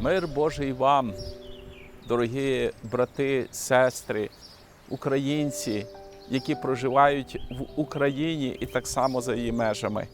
Мир Божий вам, дорогі брати, сестри, українці, які проживають в Україні і так само за її межами.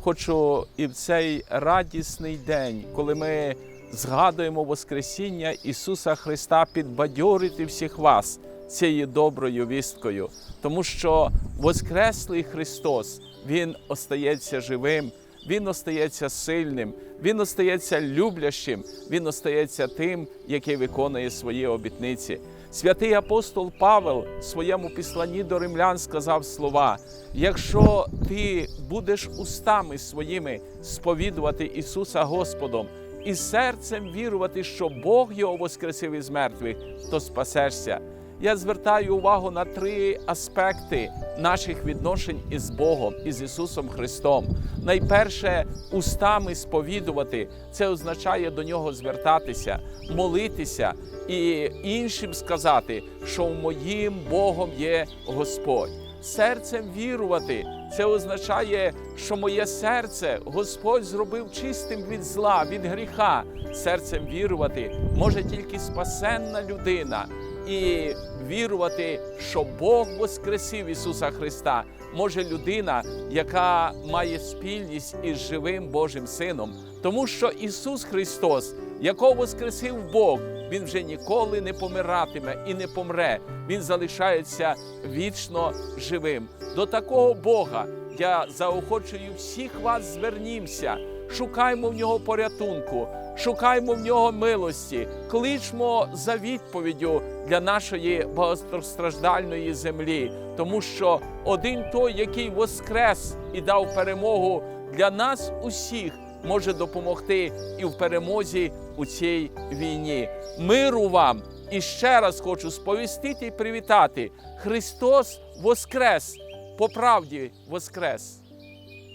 Хочу і в цей радісний день, коли ми згадуємо Воскресіння Ісуса Христа, підбадьорити всіх вас цією доброю вісткою, тому що Воскреслий Христос Він остається живим. Він остається сильним, він остається люблящим, він остається тим, який виконує свої обітниці. Святий апостол Павел в своєму післанні до римлян сказав слова: якщо ти будеш устами своїми сповідувати Ісуса Господом і серцем вірувати, що Бог його воскресив із мертвих, то спасешся. Я звертаю увагу на три аспекти наших відношень із Богом, із Ісусом Христом. Найперше, устами сповідувати це означає до нього звертатися, молитися і іншим сказати, що моїм Богом є Господь. Серцем вірувати це означає, що моє серце Господь зробив чистим від зла, від гріха. Серцем вірувати може тільки спасенна людина і вірувати, що Бог воскресив Ісуса Христа, може людина, яка має спільність із живим Божим Сином, тому що Ісус Христос, якого воскресив Бог, Він вже ніколи не помиратиме і не помре. Він залишається вічно живим. До такого Бога я заохочую всіх вас звернімося. Шукаймо в нього порятунку, шукаймо в нього милості, кличмо за відповіддю для нашої багатостраждальної землі, тому що один той, який воскрес і дав перемогу для нас усіх, може допомогти і в перемозі у цій війні. Миру вам! І ще раз хочу сповістити і привітати: Христос Воскрес! По правді Воскрес!